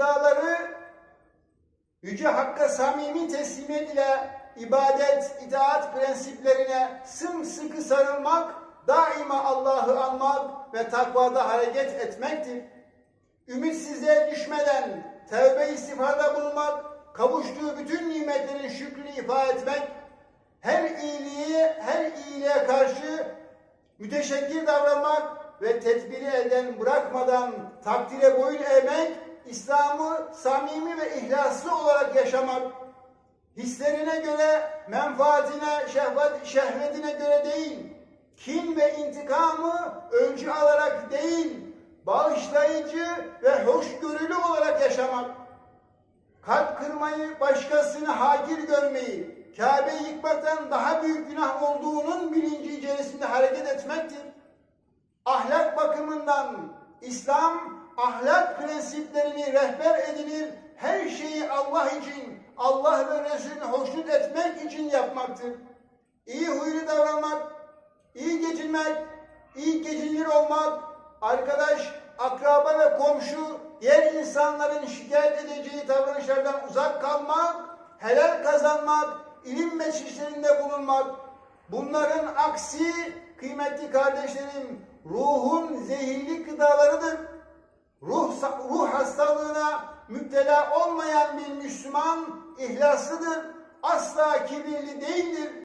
gıdaları Yüce Hakk'a samimi teslimiyet ile ibadet, itaat prensiplerine sımsıkı sarılmak, daima Allah'ı anmak ve takvada hareket etmektir. Ümitsizliğe düşmeden tevbe istiğfarda bulunmak, kavuştuğu bütün nimetlerin şükrünü ifade etmek, her iyiliği, her iyiliğe karşı müteşekkir davranmak ve tedbiri elden bırakmadan takdire boyun eğmek, İslam'ı samimi ve ihlaslı olarak yaşamak, hislerine göre, menfaatine, şehvet, şehvetine göre değil, kin ve intikamı öncü alarak değil, bağışlayıcı ve hoşgörülü olarak yaşamak, kalp kırmayı, başkasını hakir görmeyi, Kabe'yi yıkmaktan daha büyük günah olduğunun bilinci içerisinde hareket etmektir. Ahlak bakımından İslam ahlak prensiplerini rehber edinir, her şeyi Allah için, Allah ve Resulünü hoşnut etmek için yapmaktır. İyi huylu davranmak, iyi geçinmek, iyi geçinir olmak, arkadaş, akraba ve komşu, diğer insanların şikayet edeceği davranışlardan uzak kalmak, helal kazanmak, ilim meclislerinde bulunmak, bunların aksi kıymetli kardeşlerim, ruhun zehirli gıdalarıdır. Ruh, ruh hastalığına müptela olmayan bir Müslüman ihlaslıdır. Asla kibirli değildir.